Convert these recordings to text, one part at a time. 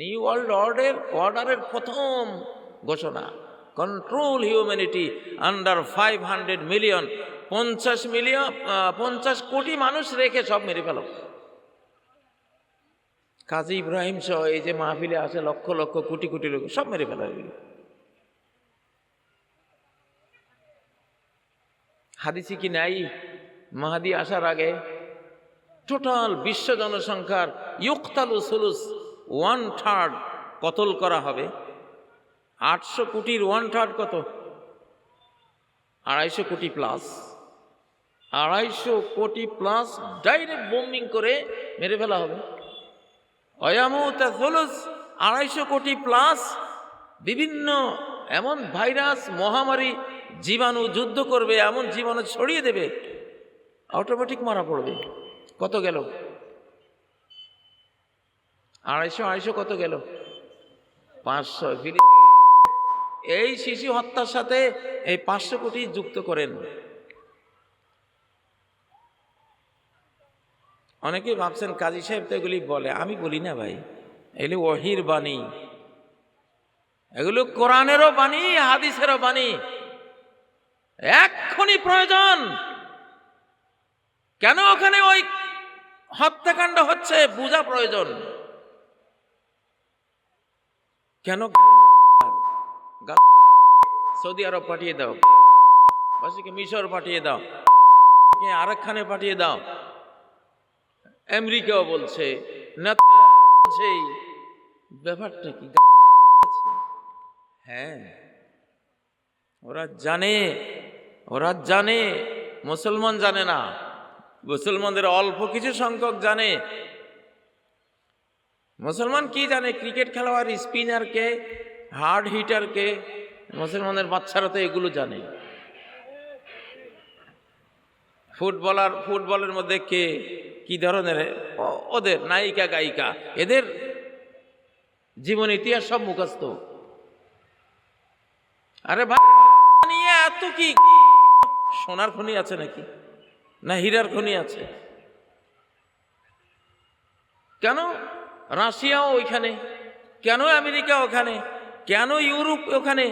New world order অর্ডারের প্রথম ঘোষণা। Control humanity under five hundred million পঞ্চাশ মিলিয়ন পঞ্চাশ কোটি মানুষ রেখে সব মেরে ফেল। কাজী ইব্রাহিম সহ এই যে মাহফিলে আসে লক্ষ লক্ষ কোটি কোটি লোক, সব মেরে ফেলা হাদিসি কি নাই? মাহাদি আসার আগে টোটাল বিশ্ব জনসংখ্যার ইউক্তালু সুলুস ওয়ান থার্ড কতল করা হবে? আটশো কোটির ওয়ান থার্ড কত? আড়াইশো কোটি প্লাস। আড়াইশো কোটি প্লাস ডাইরেক্ট বোম্বিং করে মেরে ফেলা হবে। আড়াইশো কোটি প্লাস বিভিন্ন এমন ভাইরাস, মহামারী জীবাণু যুদ্ধ করবে, এমন জীবাণু ছড়িয়ে দেবে অটোমেটিক মারা পড়বে। কত গেল? আড়াইশো আড়াইশো কত গেল? পাঁচশো। ফিরে এই শিশু হত্যার সাথে এই পাঁচশো কোটি যুক্ত করেন। অনেকেই ভাবছেন কাজী সাহেব তো এগুলি বলে। আমি বলি না ভাই, এগুলি ওহির বাণী। এগুলো কোরআনেরও বাণী, হাদিসেরও বাণী। এক্ষুনি প্রয়োজন। কেন ওখানে ওই হত্যাকাণ্ড হচ্ছে? বোঝা প্রয়োজন। কেন সৌদি আরব পাঠিয়ে দাও। বাসীকে মিশর পাঠিয়ে দাও। আরেকখানে পাঠিয়ে দাও। আমেরিকাও বলছে না বলছে ব্যাপারটা কি হ্যাঁ ওরা জানে ওরা জানে, মুসলমান জানে না। মুসলমানদের অল্প কিছু সংখ্যক জানে। মুসলমান কি জানে? ক্রিকেট খেলোয়াড়, স্পিনারকে, হার্ড হিটারকে, মুসলমানের বাচ্চারা তো এগুলো জানে। ফুটবলার, ফুটবলের মধ্যে কে, কি ধরনের? ওদের নায়িকা, গায়িকা। এদের জীবন ইতিহাস সব মুখস্থ। আরে ভাই এত কি? সোনার খনি আছে নাকি? না হীরার খনি আছে। কেন? রাশিয়াও ওইখানে, কেন আমেরিকা ওখানে, কেন ইউরোপ ওখানে,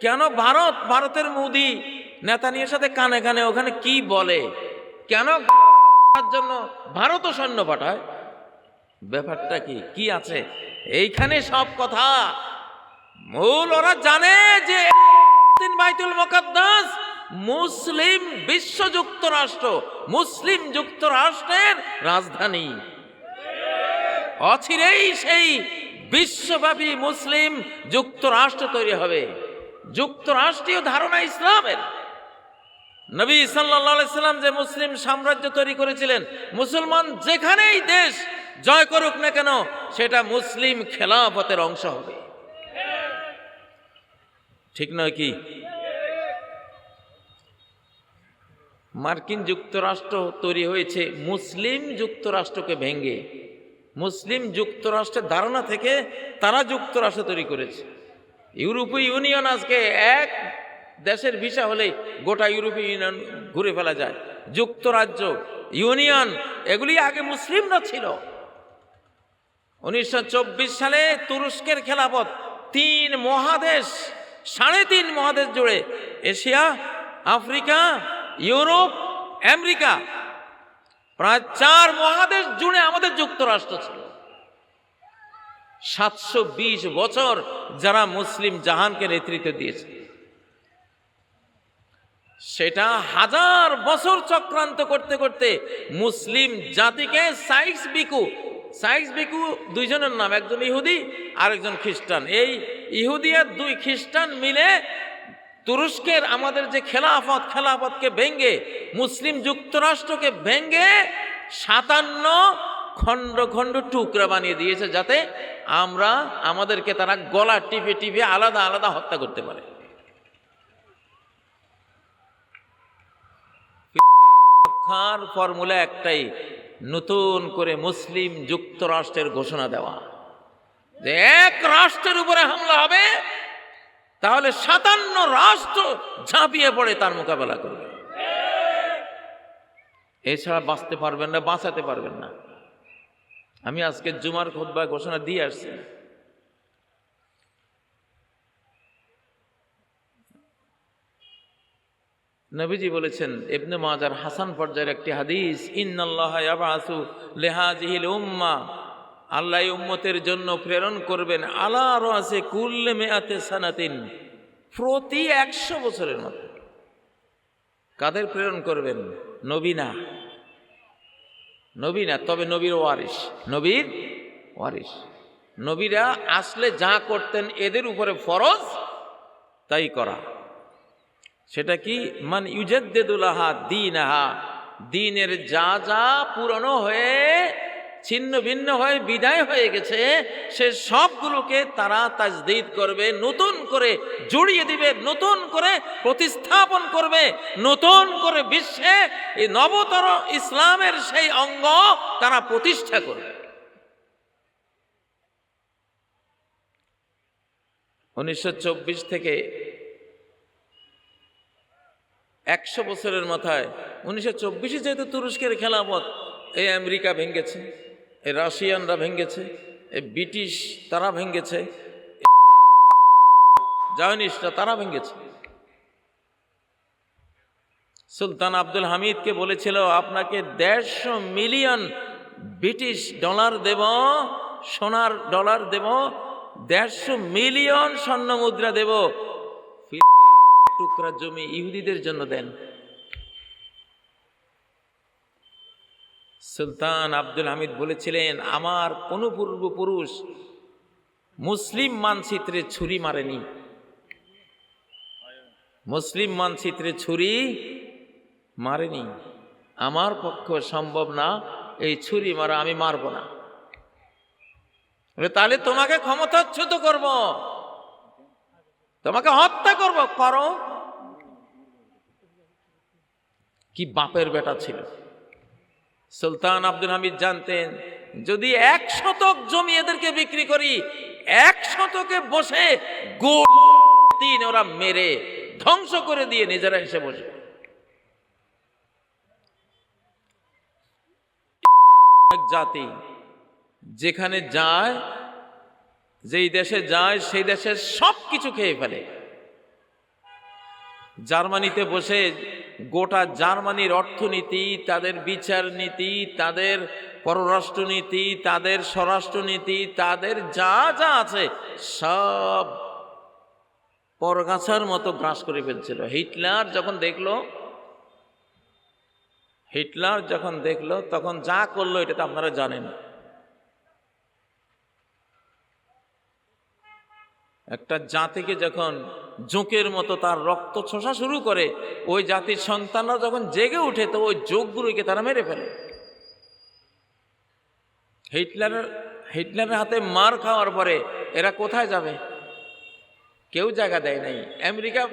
কেন ভারত, ভারতের মোদি নেতানিয়ার সাথে কানে কানে ওখানে কি বলে, কেন জন্য ভারতও সৈন্য পাঠায়? ব্যাপারটা কি কি আছে? এইখানে সব কথা। মূল ওরা জানে যে বাইতুল মোকাদ্দাস মুসলিম বিশ্ব যুক্তরাষ্ট্র মুসলিম যুক্তরাষ্ট্রের রাজধানী। অচিরেই সেই বিশ্বব্যাপী মুসলিম যুক্তরাষ্ট্র তৈরি হবে। যুক্তরাষ্ট্রীয় ধারণা ইসলামের। নবী সাল্লাম যে মুসলিম সাম্রাজ্য তৈরি করেছিলেন, মুসলমান যেখানেই দেশ জয় করুক না কেন, সেটা মুসলিম খেলাফতের অংশ হবে। ঠিক নয় কি? মার্কিন যুক্তরাষ্ট্র তৈরি হয়েছে, মুসলিম যুক্তরাষ্ট্রকে ভেঙ্গে মুসলিম যুক্তরাষ্ট্রের ধারণা থেকে তারা যুক্তরাষ্ট্র তৈরি করেছে। ইউরোপীয় ইউনিয়ন আজকে এক দেশের ভিসা হলেই গোটা ইউরোপীয় ইউনিয়ন ঘুরে ফেলা যায়। যুক্তরাজ্য, ইউনিয়ন, এগুলি আগে মুসলিমরা ছিল। উনিশশো চব্বিশ সালে তুরস্কের খেলাফত তিন মহাদেশ, সাড়ে তিন মহাদেশ জুড়ে এশিয়া, আফ্রিকা, ইউরোপ, আমেরিকা, প্রায় চার মহাদেশ জুড়ে আমাদের যুক্তরাষ্ট্র ছিল। সাতশো বিশ বছর যারা মুসলিম জাহানকে নেতৃত্ব দিয়েছে। সেটা হাজার বছর চক্রান্ত করতে করতে মুসলিম জাতিকে সাইক্স বিকু সাইক্স বিকু দুইজনের নাম, একজন ইহুদি আর একজন খ্রিস্টান। এই ইহুদি আর দুই খ্রিস্টান মিলে তুরস্কের আমাদের যে খেলাফত, খেলাফতকে ভেঙ্গে, মুসলিম যুক্তরাষ্ট্রকে ভেঙ্গে সাতান্ন খণ্ড খণ্ড টুকরা বানিয়ে দিয়েছে যাতে আমরা আমাদেরকে তারা গলা টিপে টিপে আলাদা আলাদা হত্যা করতে পারে। ফর্মুলা একটাই, নতুন করে মুসলিম যুক্তরাষ্ট্রের ঘোষণা দেওয়া। যে এক রাষ্ট্রের উপরে হামলা হবে, তাহলে সাতান্ন রাষ্ট্র ঝাঁপিয়ে পড়ে তার মোকাবেলা করবে। এছাড়া বাঁচতে পারবেন না, বাঁচাতে পারবেন না। আমি আজকে জুমার খোদবা ঘোষণা দিয়ে আসছি। নবীজি বলেছেন, ইবনে মাজার হাসান পর্যায়ের একটি হাদিস, ইন্নাল্লাহ ইয়াবাসু লিহাজিহিল উম্মাহ আল্লাহ উম্মতের জন্য প্রেরণ করবেন, আলা আছে কুল্লে মেয়াতে সানাতিন। প্রতি একশো বছরের মতো। কাদের প্রেরণ করবেন? নবীনা নবী না, তবে নবীর ওয়ারিস নবীর ওয়ারিস নবীরা আসলে যা করতেন এদের উপরে ফরজ, তাই করা। সেটা কি? মান দিন আহা দিনের যা যা পুরনো হয়ে ছিন্ন ভিন্ন হয়ে বিদায় হয়ে গেছে, সে সবগুলোকে তারা তাজদিদ করবে, নতুন করে জড়িয়ে দিবে, নতুন করে প্রতিস্থাপন করবে, নতুন করে বিশ্বে এই নবতর ইসলামের সেই অঙ্গ তারা প্রতিষ্ঠা করবে। উনিশশো চব্বিশ থেকে একশো বছরের মাথায়, উনিশশো চব্বিশে যেহেতু তুরস্কের খেলাপথ এই আমেরিকা ভেঙ্গেছে এই রাশিয়ানরা ভেঙ্গেছে এ ব্রিটিশ তারা ভেঙ্গেছে জায়নিস্টরা তারা ভেঙ্গেছে সুলতান আব্দুল হামিদকে বলেছিল, আপনাকে দেড়শো মিলিয়ন ব্রিটিশ ডলার দেব, সোনার ডলার দেব, দেড়শো মিলিয়ন স্বর্ণ মুদ্রা দেব। টুকরা জমি ইহুদিদের জন্য দেন। সুলতান আব্দুল হামিদ বলেছিলেন, আমার কোনো পূর্বপুরুষ মুসলিম মানচিত্রে ছুরি মারেনি। মুসলিম মানচিত্রে ছুরি মারেনি। আমার পক্ষে সম্ভব না এই ছুরি মারা, আমি মারব না। তাহলে তোমাকে ক্ষমতাচ্যুত করব। তোমাকে হত্যা করব, করো। কি বাপের বেটা ছিল। সুলতান আব্দুল হামিদ জানতেন, যদি এক শতক জমি এদেরকে বিক্রি করি, এক শতকে বসে তিন ওরা মেরে ধ্বংস করে দিয়ে নিজেরা এসে বসে। জাতি যেখানে যায়, যেই দেশে যায়, সেই দেশের সব কিছু খেয়ে ফেলে। জার্মানিতে বসে গোটা জার্মানির অর্থনীতি, তাদের বিচার নীতি, তাদের পররাষ্ট্রনীতি, তাদের স্বরাষ্ট্রনীতি, তাদের যা যা আছে সব পরগাছার মতো গ্রাস করে ফেলছিল। হিটলার যখন দেখল, হিটলার যখন দেখল, তখন যা করল এটা তো আপনারা জানেন। একটা জাতিকে যখন জোঁকের মতো তার রক্ত ছোঁসা শুরু করে, ওই জাতির সন্তানরা যখন জেগে উঠে তো ওই যোগগুলোকে তারা মেরে ফেলে। হিটলারের হিটলারের হাতে মার খাওয়ার পরে এরা কোথায় যাবে? কেউ জায়গা দেয় নাই। আমেরিকা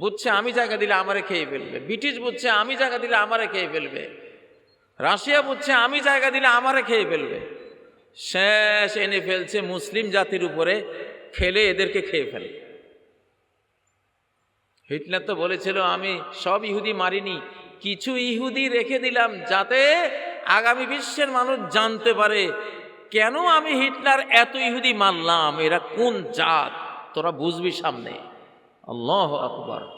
বুঝছে আমি জায়গা দিলে আমারে খেয়ে ফেলবে। ব্রিটিশ বুঝছে আমি জায়গা দিলে আমারে খেয়ে ফেলবে। রাশিয়া বুঝছে আমি জায়গা দিলে আমারে খেয়ে ফেলবে। শেষ এনে ফেলছে মুসলিম জাতির উপরে, ফেলে এদেরকে খেয়ে ফেলে। হিটলার তো বলেছিল, আমি সব ইহুদি মারিনি, কিছু ইহুদি রেখে দিলাম যাতে আগামী বিশ্বের মানুষ জানতে পারে কেন আমি হিটলার এত ইহুদি মারলাম, এরা কোন জাত, তোরা বুঝবি সামনে। আল্লাহ আকবর।